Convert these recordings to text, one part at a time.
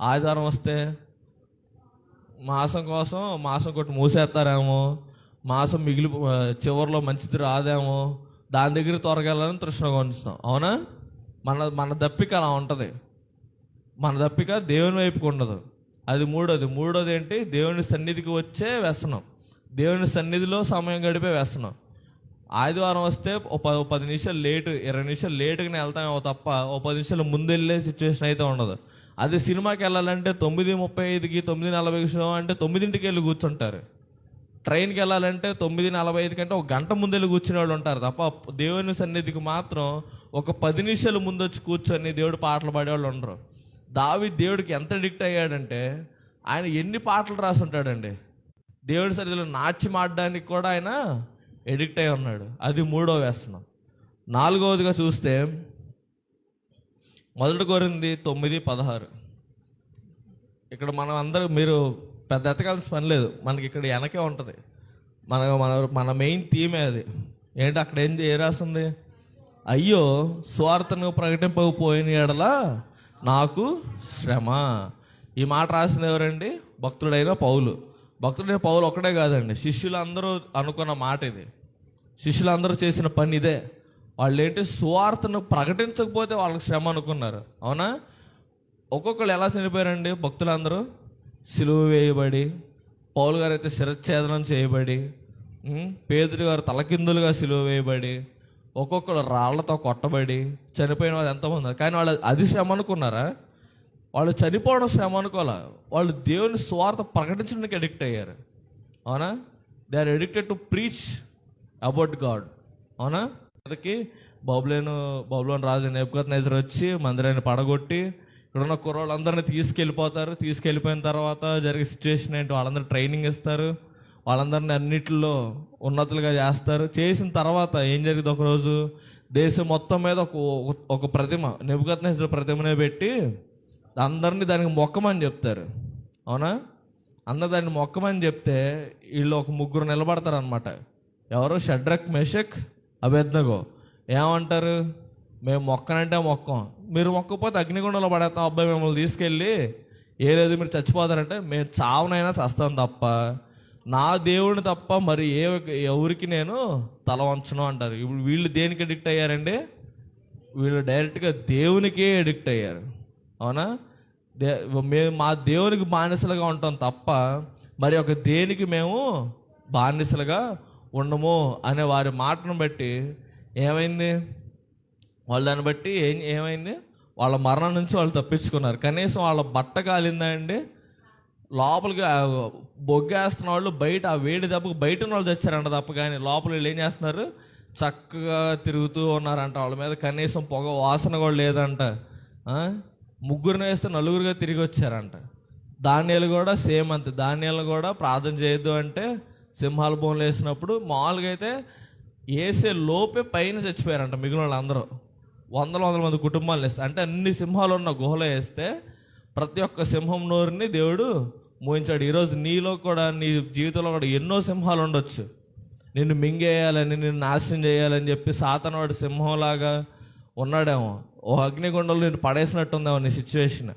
ఆదివారం వస్తే మాసం కోసం మాసం కొట్టి మూసేస్తారేమో మాసం మిగిలి చివరిలో మంచిది రాదేమో దాని దగ్గర త్వరగా వెళ్ళాలని తృష్ణగా ఉంచుతాం. అవునా? మన మన దప్పిక అలా ఉంటుంది. మన దప్పిక దేవుని వైపుకి ఉండదు. అది మూడోది. మూడోది ఏంటి? దేవుని సన్నిధికి వచ్చే వ్యసనం. దేవుని సన్నిధిలో సమయం గడిపే వ్యసనం. ఆదివారం వస్తే ఓ పది పది నిమిషాలు లేటు ఇరవై నిమిషాలు లేటుగానే వెళ్తామేమో తప్ప ఓ పది నిమిషాలు ముందు వెళ్ళే సిచ్యువేషన్ అయితే ఉండదు. అదే సినిమాకి వెళ్ళాలంటే తొమ్మిది ముప్పై ఐదుకి తొమ్మిది నలభైకి షో అంటే తొమ్మిదింటికి వెళ్ళి కూర్చుంటారు. ట్రైన్కి వెళ్ళాలంటే తొమ్మిది నలభై ఐదు కంటే ఒక గంట ముందు వెళ్ళి కూర్చునే వాళ్ళు ఉంటారు. తప్ప దేవుని సన్నిధికి మాత్రం ఒక పది నిమిషాలు ముందు వచ్చి కూర్చొని దేవుడు పాటలు పాడేవాళ్ళు ఉండరు. దావి దేవుడికి ఎంత అడిక్ట్ అయ్యాడంటే ఆయన ఎన్ని పాటలు రాసి ఉంటాడండి దేవుడి సన్నిధిలో నాచి మాడడానికి కూడా ఆయన ఎడిక్ట్ అయి ఉన్నాడు. అది మూడో వ్యసనం. నాలుగవదిగా చూస్తే మొదటి కోరింది తొమ్మిది పదహారు. ఇక్కడ మనం అందరూ మీరు పెద్ద ఎతకాల్సిన పని లేదు. మనకి ఇక్కడ వెనకే ఉంటుంది. మన మన మన మెయిన్ థీమే అది. ఏంటి అక్కడ ఏం ఏ రాసింది? అయ్యో స్వార్థను ప్రకటింపకపోయిన ఎడల నాకు శ్రమ. ఈ మాట రాసింది ఎవరండి? భక్తుడైన పౌలు. భక్తుడైన పౌలు ఒక్కడే కాదండి. శిష్యులందరూ అనుకున్న మాట ఇది. శిష్యులందరూ చేసిన పని ఇదే. వాళ్ళు ఏంటి సువార్తను ప్రకటించకపోతే వాళ్ళకి శ్రమ అనుకున్నారు. అవునా? ఒక్కొక్కరు ఎలా చనిపోయారండి భక్తులందరూ? సిలువ వేయబడి పౌలు గారు అయితే శిరచ్ఛేదనం చేయబడి పేదరి గారు తలకిందులుగా సిలువ వేయబడి ఒక్కొక్కరు రాళ్ళతో కొట్టబడి చనిపోయిన వాళ్ళు ఎంతమంది కానీ వాళ్ళు అది శ్రమ అనుకున్నారా? వాళ్ళు చనిపోవడం శ్రమ అనుకోలే వాళ్ళు దేవుని స్వార్థ ప్రకటించడానికి అడిక్ట్ అయ్యారు. అవునా? They are addicted to preach about God అవునా? అక్కడికి బాబులేను బాబులోని రాజు నేపుకత్ నజర్ వచ్చి మందిరాన్ని పడగొట్టి ఇక్కడ ఉన్న కుర్రోళ్ళందరినీ తీసుకెళ్ళిపోతారు. తీసుకెళ్ళిపోయిన తర్వాత జరిగే సిచ్యువేషన్ ఏంటి? వాళ్ళందరూ ట్రైనింగ్ ఇస్తారు. వాళ్ళందరినీ అన్నిటిలో ఉన్నతులుగా చేస్తారు. చేసిన తర్వాత ఏం జరిగింది ఒకరోజు? దేశం మొత్తం మీద ఒక ఒక ప్రతిమ నెబుకత్ ప్రతిమనే పెట్టి అందరినీ దానికి మొక్కమని చెప్తారు. అవునా? అందరు దాన్ని మొక్కమని చెప్తే వీళ్ళు ఒక ముగ్గురు నిలబడతారు అనమాట ఎవరు? షడ్రక్ మెషక్ అభ్యర్థగో ఏమంటారు? మేము మొక్కనంటే మొక్కం. మీరు మొక్కపోతే అగ్నిగుండంలో పడేస్తాం. అబ్బాయి మిమ్మల్ని తీసుకెళ్ళి ఏ లేదు మీరు చచ్చిపోతారంటే మేము చావునైనా చస్తాం తప్ప. నా దేవుడిని తప్ప మరి ఏ ఎవరికి నేను తల వంచను అంటారు. ఇప్పుడు వీళ్ళు దేనికి అడిక్ట్ అయ్యారండి? వీళ్ళు డైరెక్ట్గా దేవునికే అడిక్ట్ అయ్యారు. అవునా? దే మేము మా దేవునికి బానిసలుగా ఉంటాం తప్ప మరి ఒక దేనికి మేము బానిసలుగా ఉండము అనే వారి మాటను బట్టి ఏమైంది? వాళ్ళ దాన్ని బట్టి ఏం ఏమైంది? వాళ్ళ మరణం నుంచి వాళ్ళు తప్పించుకున్నారు. కనీసం వాళ్ళ బట్ట కాలిందా అండి లోపలికి బొగ్గేస్తున్న వాళ్ళు బయట ఆ వేడి దెబ్బకు బయట ఉన్న వాళ్ళు తెచ్చారంట తప్ప కానీ లోపల వీళ్ళు ఏం చేస్తున్నారు? చక్కగా తిరుగుతూ ఉన్నారంట వాళ్ళ మీద. కనీసం పొగ వాసన కూడా లేదంట. ఆ? ముగ్గురిని వేస్తే నలుగురుగా తిరిగి వచ్చారంట. ధాన్యాలు కూడా సేమ్ అంతే. ధాన్యాలు కూడా ప్రార్థన చేయొద్దు అంటే సింహాల బోన్లు వేసినప్పుడు మామూలుగా అయితే వేసే లోపే పైన చచ్చిపోయారంట మిగిలిన వాళ్ళందరూ. వందల వందల మంది కుటుంబాలు వేస్తే అంటే అన్ని సింహాలు ఉన్న గుహలో వేస్తే ప్రతి ఒక్క సింహం నోరుని దేవుడు మోయించాడు. ఈరోజు నీలో కూడా నీ జీవితంలో కూడా ఎన్నో సింహాలు ఉండొచ్చు. నిన్ను మింగేయాలని నిన్ను నాశనం చేయాలని చెప్పి సాతనవాడు సింహంలాగా ఉన్నాడేమో. ఓ అగ్నిగుండంలో నేను పడేసినట్టుందేమో నీ సిచ్యువేషన్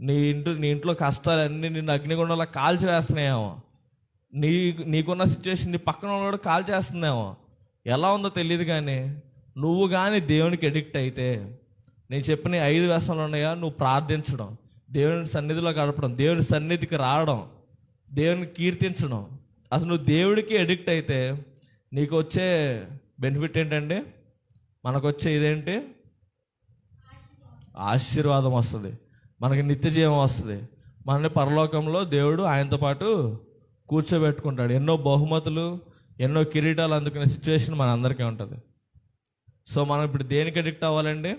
నీ ఇంట్లో నీ ఇంట్లో కష్టాలన్నీ నిన్ను అగ్నిగుండంలో కాల్చి వేస్తున్నాయేమో నీ నీకున్న సిచ్యువేషన్ నీ పక్కన ఉన్నవాడు కాల్ చేస్తుందేమో. ఎలా ఉందో తెలియదు కానీ నువ్వు కానీ దేవునికి ఎడిక్ట్ అయితే నేను చెప్పిన ఐదు వ్యసనాలు ఉన్నాయా? నువ్వు ప్రార్థించడం దేవుని సన్నిధిలో గడపడం దేవుని సన్నిధికి రావడం దేవుని కీర్తించడం. అసలు నువ్వు దేవుడికి ఎడిక్ట్ అయితే నీకు వచ్చే బెనిఫిట్ ఏంటండి? మనకు వచ్చే ఇదేంటి? ఆశీర్వాదం వస్తుంది. మనకి నిత్య జీవం వస్తుంది. మనని పరలోకంలో దేవుడు ఆయనతో పాటు కూర్చోబెట్టుకుంటాడు. ఎన్నో బహుమతులు ఎన్నో కిరీటాలు అందుకునే సిచ్యువేషన్ మన అందరికీ ఉంటుంది. సో మనం ఇప్పుడు దేనికి ఎడిక్ట్ అవ్వాలండి?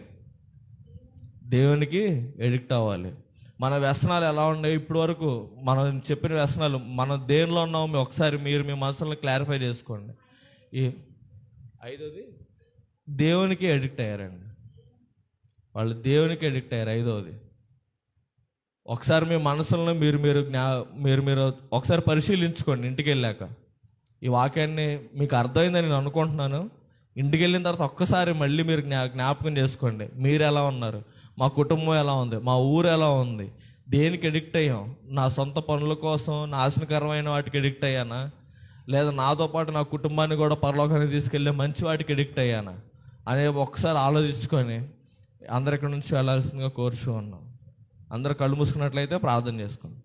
దేవునికి ఎడిక్ట్ అవ్వాలి. మన వ్యసనాలు ఎలా ఉన్నాయి? ఇప్పటి వరకు మనం చెప్పిన వ్యసనాలు మనం దేనిలో ఉన్నామో మీ ఒకసారి మీరు మీ మనసులను క్లారిఫై చేసుకోండి. ఈ ఐదోది దేవునికి ఎడిక్ట్ అయ్యారండి. వాళ్ళు దేవునికి ఎడిక్ట్ అయ్యారు. ఐదవది ఒకసారి మీ మనసులను మీరు మీరు జ్ఞా మీరు మీరు ఒకసారి పరిశీలించుకోండి ఇంటికి వెళ్ళాక ఈ వాక్యాన్ని మీకు అర్థమైందని నేను అనుకుంటున్నాను. ఇంటికి వెళ్ళిన తర్వాత ఒక్కసారి మళ్ళీ మీరు జ్ఞా జ్ఞాపకం చేసుకోండి. మీరు ఎలా ఉన్నారు? మా కుటుంబం ఎలా ఉంది? మా ఊరు ఎలా ఉంది? దేనికి ఎడిక్ట్ అయ్యాం? నా సొంత పనుల కోసం నాశనకరమైన వాటికి ఎడిక్ట్ అయ్యానా? లేదా నాతో పాటు నా కుటుంబాన్ని కూడా పరలోకానికి తీసుకెళ్ళే మంచి వాటికి ఎడిక్ట్ అయ్యానా? అనేది ఒకసారి ఆలోచించుకొని అందరికీ నుంచి వెళ్ళాల్సిందిగా కోరుచు ఉన్నాం అందరు కళ్ళు మూసుకున్నట్లయితే ప్రార్థన చేసుకుందాం.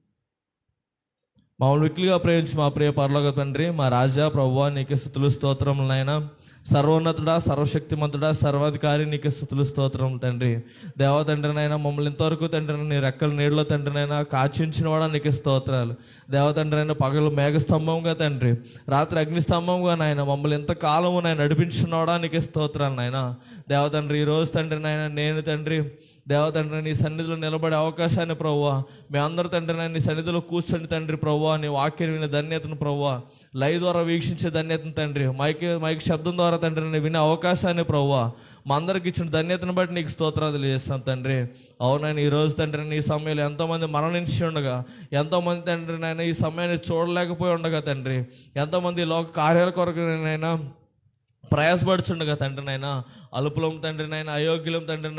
మామూలు విక్లిగా ప్రయోగించి మా ప్రియ పరలోక తండ్రి మా రాజా ప్రభువా నీకే స్థుతులు స్తోత్రములనైనా సర్వోన్నతుడా సర్వశక్తిమంతుడా సర్వాధికారి నీకు స్థుతులు స్తోత్రం తండ్రి. దేవ తండ్రినైనా మమ్మల్ని ఇంతవరకు తండ్రి నీ రెక్కల నీళ్ళలో తండ్రినైనా కాచించిన వాడా నీకు స్తోత్రాలు. దేవ తండ్రినైనా పగలు మేఘస్తంభంగా తండ్రి. రాత్రి అగ్నిస్తంభంగా నాయన మమ్మల్ని ఎంతకాలము నాయన నడిపించినవాడా నీకు స్తోత్రాలు నాయన. దేవ తండ్రి ఈ రోజు తండ్రి నాయన నేను తండ్రి. దేవ తండ్రి నీ సన్నిధిలో నిలబడే అవకాశాన్ని ప్రవ్వా. మీ అందరు తండ్రి నాయన నీ సన్నిధిలో కూర్చొని తండ్రి ప్రవ్వా. నీ వాక్యం విన ధన్యతను ప్రవ్వా. లైవ్ ద్వారా వీక్షించే ధన్యతను తండ్రి. మైక్ మైక్ శబ్దం ద్వారా తండ్రి నేను వినే అవకాశాన్ని ప్రవ్వా మా అందరికి ఇచ్చిన ధన్యతను బట్టి నీకు స్తోత్రాలు తెలియజేస్తాను తండ్రి. అవునని ఈ రోజు తండ్రి నీ సమయంలో ఎంతోమంది మరణించి ఉండగా ఎంతోమంది తండ్రి నాయన ఈ సమయాన్ని చూడలేకపోయి ఉండగా తండ్రి. ఎంతోమంది లోక కార్యాల కొరకు నైనా ప్రయాసపడుచుండగా తండ్రి నాయన అలుపులం తండ్రి నాయన అయోగ్యులం తండ్రి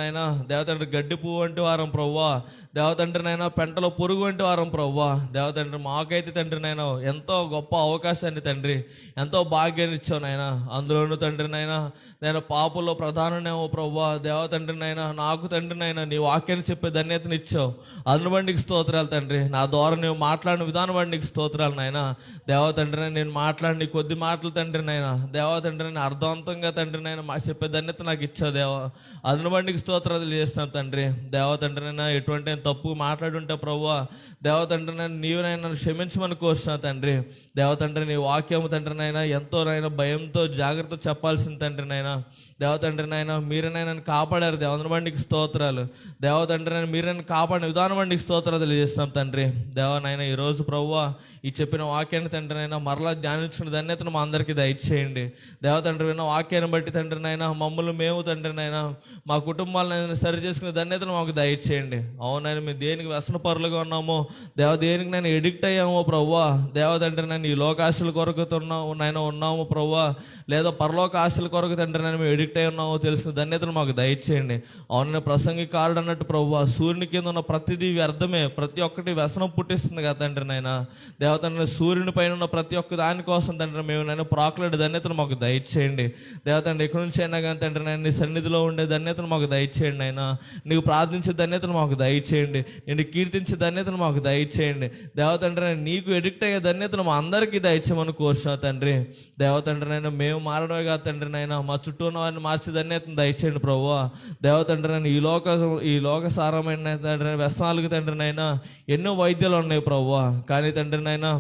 దేవతండ్రి గడ్డి పువ్వు వంటి వారం ప్రవ్వా. దేవతండ్రి పెంటలో పురుగు వంటి వారం ప్రవ్వా. దేవతండ్రి మాకైతే తండ్రి ఎంతో గొప్ప అవకాశాన్ని తండ్రి ఎంతో భాగ్యాన్ని ఇచ్చావు నాయన. అందులోనూ తండ్రి నేను పాపుల్లో ప్రధాననేమో ప్రవ్వా. దేవతండ్రి నాకు తండ్రి నీ వాక్యాన్ని చెప్పే ధన్యతను ఇచ్చావు. అందును బట్టి స్తోత్రాలు తండ్రి. నా ద్వారా నువ్వు మాట్లాడిన విధానం బట్టి నీకు స్తోత్రాలు నాయన దేవతండ్రిని నేను మాట్లాడిన కొద్ది మాటలు తండ్రి దేవతండ్రిని దేవతండ్రి నేను అర్థవంతంగా తండ్రి నాయన మా చెప్పే ధన్యత నాకు ఇచ్చావు దేవ. అదన బట్టి స్తోత్రాలు చేస్తాను తండ్రి. దేవతండ్రినైనా ఎటువంటి నేను తప్పు మాట్లాడుంటే ప్రభు దేవతండ్రి నేను నీవునైనా నన్ను క్షమించమని కోరుతున్నా తండ్రి. దేవతండ్రి నీ వాక్యము తండ్రి ఎంతోనైనా ఎంతో భయంతో జాగ్రత్త చెప్పాల్సిన తండ్రి నాయన దేవతండ్రి నాయన నన్ను కాపాడారు దేవంద్ర బండికి స్తోత్రాలు. దేవతండ్రి నాయన మీరని కాపాడిన విధానం బండికి స్తోత్రాలు తెలియజేస్తాం తండ్రి. దేవనైనా ఈ రోజు ఈ చెప్పిన వాక్యాన్ని తండ్రి మరలా ధ్యానించిన ధన్యతను మా అందరికీ దయచేయండి. దేవతండ్రి విన్న వాక్యాన్ని బట్టి తండ్రి మమ్మల్ని మీరు మేము తండ్రి నాయన మా కుటుంబాలను సరి చేసుకునే ధన్యతను మాకు దయచేయండి. అవునైనా మేము దేనికి వ్యసన పరులుగా ఉన్నామో దేవ దేనికి నేను ఎడిక్ట్ అయ్యామో ప్రవ్వా దేవ తండ్రి నేను ఈ లోకాశల కొరకు ఉన్నాము నాయన ఉన్నాము ప్రవ్వా లేదా పరలోక ఆశల కొరకు తండ్రి నేను మేము ఎడిక్ట్ అయి ఉన్నామో తెలుసుకునే ధన్యతను మాకు దయచేయండి. అవును ప్రసంగి కారుడు అన్నట్టు ప్రవ్వా సూర్యుని కింద ఉన్న ప్రతిదీ వ్యర్థమే ప్రతి ఒక్కటి వ్యసనం పుట్టిస్తుంది కదా తండ్రి నాయన దేవతండ్రి సూర్యుని పైన ఉన్న ప్రతి ఒక్క దానికోసం తండ్రి మేము నేను ప్రాకులాడే ధన్యతను మాకు దయచేయండి. దేవతండ్రి ఎక్కడి నుంచి అయినా కానీ తండ్రి నేను నీ సన్నిధిలో ఉండే ధన్యతను మాకు దయచేయండి ఆయన నీకు ప్రార్థించే ధన్యతను మాకు దయచేయండి. నేను కీర్తించే ధన్యతను మాకు దయచేయండి. దేవతండ్రి నేను నీకు ఎడిక్ట్ అయ్యే ధన్యతను మా అందరికీ దయచేయమని కోరుచున్నా తండ్రి. దేవతండ్రి నాయన మేము మారడమే కాదు తండ్రి నైనా మా చుట్టూ ఉన్న వారిని మార్చే ధన్యతను దయచేయండి ప్రభు. దేవతండ్రి నేను ఈ లోక ఈ లోక సారమైన తండ్రి వ్యసనాలకు తండ్రి నైనా ఎన్నో వైద్యాలు ఉన్నాయి ప్రభు. కానీ తండ్రి నైనా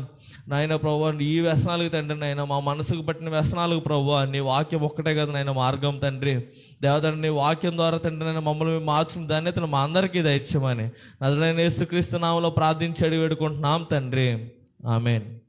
నాయన ప్రభు ఈ వ్యసనాలకు తండ్రి నాయన మా మనసుకు పట్టిన వ్యసనాలకు ప్రభు నీ వాక్యం ఒక్కటే కదా నాయన మార్గం తండ్రి. దేవతండ్రి నీ వాక్యం ద్వారా తండ్రి నాయన మమ్మల్ని మార్చిన ధన్యతను మా అందరికీ దయచేయమని. నజరైన యేసుక్రీస్తు నామలో ప్రార్థించి అడిగి వేడుకుంటున్నాం తండ్రి. ఆమెన్.